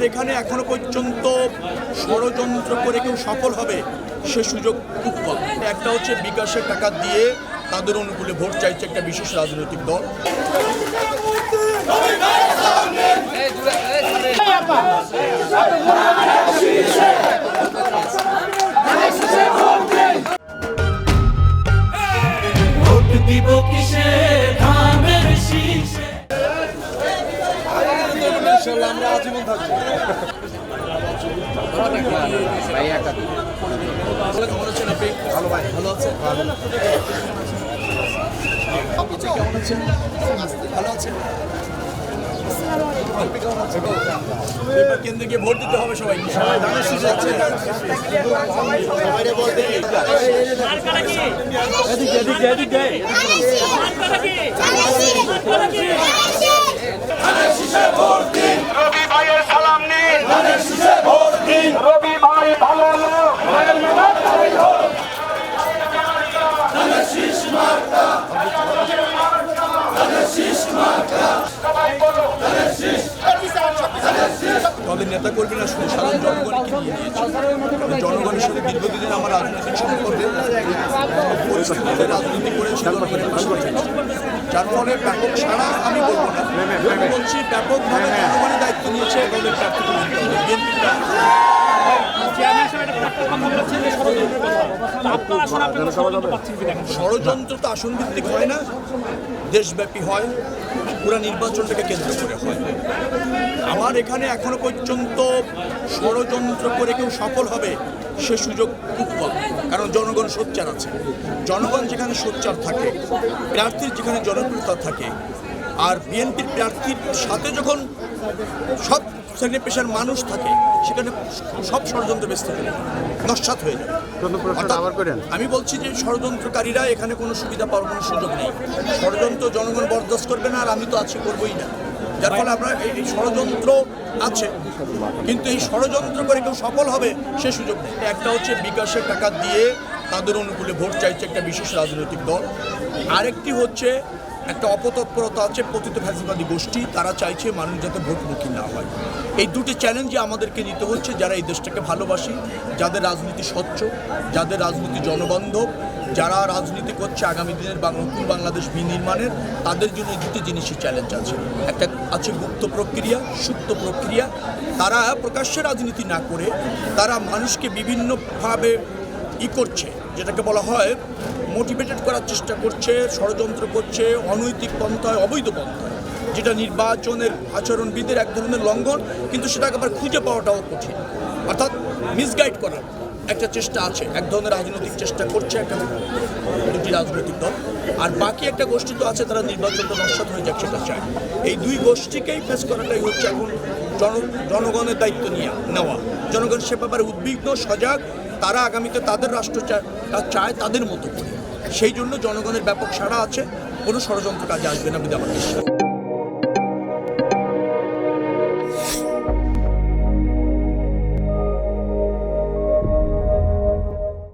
আমার এখানে এখনও পর্যন্ত ষড়যন্ত্র করে কেউ সফল হবে, সে সুযোগ খুব কম। একটা হচ্ছে বিকাশের টাকা দিয়ে তাদের অনুকূলে ভোট চাইছে একটা বিশেষ রাজনৈতিক দল। কিসে আমরা আজীবন থাকব। ভালো ভাই ভালো আছেন? ভালো আছেন। কেন্দ্রে গিয়ে ভোট দিতে হবে সবাই সবাই ধানের শীষে সবাইরে ভোট দিন। রবি ভাইয়ের সালাম নিন। রবি ভাই ভালো লোক দলের নেতা কর্মীরা শুধু সাধারণ জনগণকে নিয়ে নিয়েছে জনগণের সাথে দীর্ঘদিন আমার রাজনৈতিক সম্পর্কে রাজনীতি থেকেছি। যার ফলে ব্যাপক ছাড়া আমি বলব না। বলছি ব্যাপকভাবে জনগণের দায়িত্ব নিয়েছে দলের প্রার্থী বিএনপি ষড়যন্ত্র তো আসন ভিত্তিক হয় না? দেশব্যাপী হয়। পুরো নির্বাচনটাকে কেন্দ্র করে হয়। আমার এখানে এখনও পর্যন্ত ষড়যন্ত্র করে কেউ সফল হবে, সে সুযোগ খুব কম। কারণ জনগণ সোচ্চার আছে। জনগণ যেখানে সোচ্চার থাকে, প্রার্থীর যেখানে জনপ্রিয়তা থাকে, আর বিএনপির প্রার্থীর সাথে যখন সব শ্রেণি পেশার মানুষ থাকে সেখানে সব ষড়যন্ত্র ব্যস্ত হয়ে যাবে নস্বাত হয়ে যাবে আমি বলছি যে ষড়যন্ত্রকারীরা এখানে কোনো সুবিধা পাওয়ার কোনো সুযোগ নেই। ষড়যন্ত্র জনগণ বরদাস্ত করবে না আর আমি তো আছি করবোই না। যার ফলে আমরা এই এই ষড়যন্ত্র আছে কিন্তু এই ষড়যন্ত্র করে কেউ সফল হবে সে সুযোগ নেই। একটা হচ্ছে বিকাশের টাকা দিয়ে তাদের অনুকূলে ভোট চাইছে একটা বিশেষ রাজনৈতিক দল। আরেকটি হচ্ছে একটা অপতৎপরতা আছে পতিত ফ্যাসিবাদী গোষ্ঠী, তারা চাইছে মানুষ যাতে ভোটমুখী না হয়। এই দুটি চ্যালেঞ্জে আমাদেরকে নিতে হচ্ছে, যারা এই দেশটাকে ভালোবাসি, যাদের রাজনীতি স্বচ্ছ, যাদের রাজনীতি জনবান্ধব, যারা রাজনীতি করছে আগামী দিনের নতুন বাংলাদেশ বিনির্মাণের, তাদের জন্য দুটি জিনিসই চ্যালেঞ্জ আছে। একটা আছে গুপ্ত প্রক্রিয়া, সুপ্ত প্রক্রিয়া। তারা প্রকাশ্যে রাজনীতি না করে, তারা মানুষকে বিভিন্নভাবে ই করছে, যেটাকে বলা হয় মোটিভেটেড করার চেষ্টা করছে, ষড়যন্ত্র করছে, অনৈতিক পন্থায়, অবৈধ পন্থায়, যেটা নির্বাচনের আচরণবিদের এক ধরনের লঙ্ঘন, কিন্তু সেটাকে আবার খুঁজে পাওয়াটাও কঠিন। অর্থাৎ মিসগাইড করার একটা চেষ্টা আছে, এক ধরনের রাজনৈতিক চেষ্টা করছে একটা দুটি রাজনৈতিক দল। আর বাকি একটা গোষ্ঠী তো আছে, তারা নির্বাচনটা নস্বাত হয়ে যাক, সেটা চায়। এই দুই গোষ্ঠীকেই ফেস করাটাই হচ্ছে এখন জন জনগণের দায়িত্ব নিয়ে নেওয়া। জনগণ সে ব্যাপারে উদ্বিগ্ন, সজাগ তারা আগামীতে তাদের রাষ্ট্র চায় তাদের মতো করে। সেই জন্য জনগণের ব্যাপক সাড়া আছে। কোনো ষড়যন্ত্র কাজে আসবে না বিশ্বাস